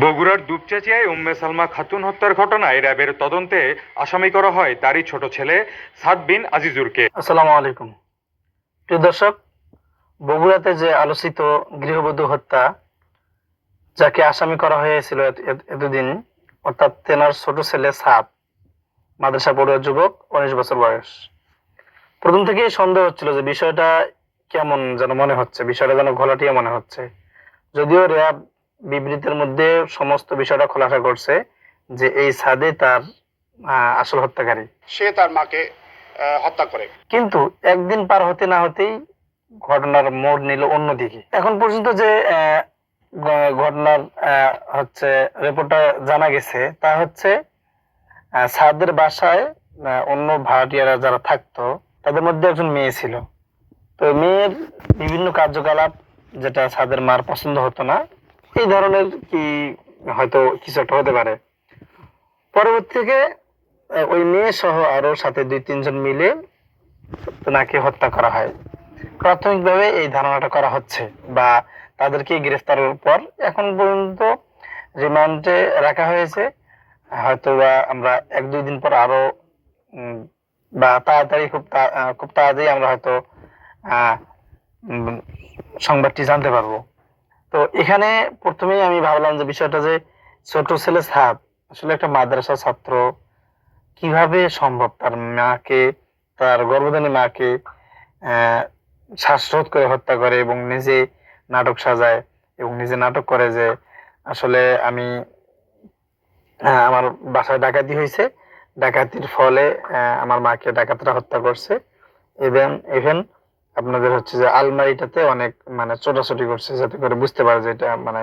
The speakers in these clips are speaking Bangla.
বগুড়ার দুপচাচিয়ায় উম্মে সালমা খাতুন হত্যার ঘটনায় র্যাবের তদন্তে আসামি করা হয় তারই ছোট ছেলে সাদ বিন আজিজুরকে। আসসালামু আলাইকুম। প্রিয় দর্শক বগুড়াতে যে আলোচিত গৃহবধূ হত্যা যাকে আসামি করা হয়েছিল এত- এত- এতদিন অর্থাৎ তেনার ছোট ছেলে সাদ মাদ্রাসা পড়ুয়া যুবক উনিশ বছর বয়স। প্রথম থেকেই সন্দেহ হচ্ছিল যে বিষয়টা কেমন যেন মনে হচ্ছে বিষয়টা যেন ঘোলাটিয়া মনে হচ্ছে। যদিও র্যাব বিবৃতির মধ্যে সমস্ত বিষয়টা খোলাসা করছে যে এই সাদে তার আসল হত্যাকারী। সে তার মাকে হত্যা করে। কিন্তু একদিন পার হতে না হতেই ঘটনার মোড় নিল অন্যদিকে। এখন পর্যন্ত যে ঘটনার হচ্ছে রিপোর্টটা জানা গেছে তা হচ্ছে সাদের বাসায় অন্য ভাড়াটিয়ারা যারা থাকতো তাদের মধ্যে একজন মেয়ে ছিল। তো মেয়ের বিভিন্ন কার্যকলাপ যেটা সাদের মার পছন্দ হতো না এই ধরনের কি হয়তো কিছু একটা হতে পারে। পরবর্তী থেকে ওই মেয়ে সহ আরও সাথে দুই, তিনজন মিলে নাকি হত্যা করা হয়। প্রাথমিকভাবে এই ধারণাটা করা হচ্ছে বা তাদেরকে গ্রেফতারের পর এখন পর্যন্ত রিমান্ডে রাখা হয়েছে। হয়তো বা আমরা এক, দুই দিন পর আরও বা তাড়াতাড়ি খুব খুব তাড়াতাড়ি আমরা হয়তো সংবাদটি জানতে পারব। তো এখানে প্রথমেই আমি ভাবলাম যে বিষয়টা যে ছোট ছেলে সাদ আসলে একটা মাদ্রাসা ছাত্র, কীভাবে সম্ভব তার মাকে, তার গর্ভধানী মাকে শ্বাসরোধ করে হত্যা করে এবং নিজে নাটক সাজায় এবং নিজে নাটক করে যে আসলে আমি আমার বাসায় ডাকাতি হয়েছে, ডাকাতির ফলে আমার মাকে ডাকাতরা হত্যা করছে। এবং ইভেন আপনাদের হচ্ছে যে আলমারিটাতে অনেক মানে ছোটাছুটি করছে যাতে করে বুঝতে পারে যে এটা মানে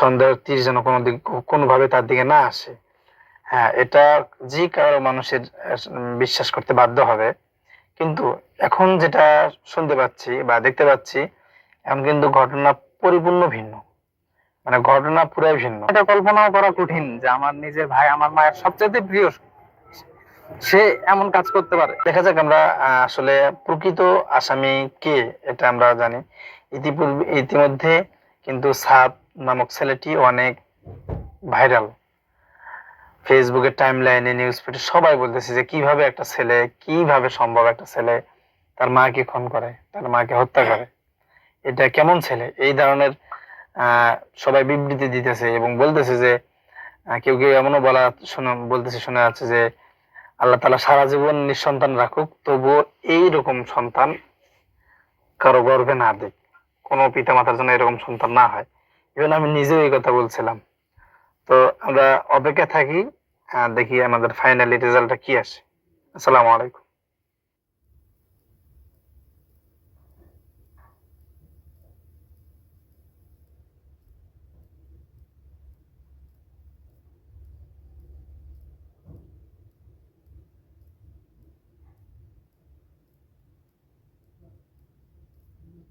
সন্দেহ তীর যেন কোনো দিক কোনোভাবে তার দিকে না আসে। হ্যাঁ এটা যে কারও মানুষের বিশ্বাস করতে বাধ্য হবে। কিন্তু এখন যেটা শুনতে পাচ্ছি বা দেখতে পাচ্ছি, এখন কিন্তু ঘটনা পরিপূর্ণ ভিন্ন। মানে ঘটনা পুরাই ভিন্ন। এটা কল্পনাও করা কঠিন যে আমার নিজের ভাই আমার মায়ের সবচেয়ে প্রিয় সে এমন কাজ করতে পারে। দেখা যাক আমরা আসলে প্রকৃত আসামি কে এটা আমরা জানি। ইতিপূর্বে ইতিমধ্যে কিন্তু সাদ নামক ছেলেটি অনেক ভাইরাল। ফেসবুকের টাইম লাইনে নিউজ ফিডে সবাই বলতেছে যে কীভাবে একটা ছেলে, কীভাবে সম্ভব একটা ছেলে তার মাকে খুন করে, তার মাকে হত্যা করে। এটা কেমন ছেলে? এই ধরনের সবাই বিবৃতি দিতেছে এবং বলতেছে যে কেউ কেউ এমনও বলা শোনা বলতেছে, শোনা যাচ্ছে যে আল্লাহ তালা সারা জীবন নিঃসন্তান রাখুক, তবুও এইরকম সন্তান কারও গর্বে না দিক। কোনো পিতা মাতার জন্য এরকম সন্তান না হয়। ইভেন আমি নিজেও এই কথা বলছিলাম। তো আমরা অপেক্ষা থাকি দেখি আমাদের ফাইনালি রেজাল্টটা কি আসে। আসসালামু আলাইকুম।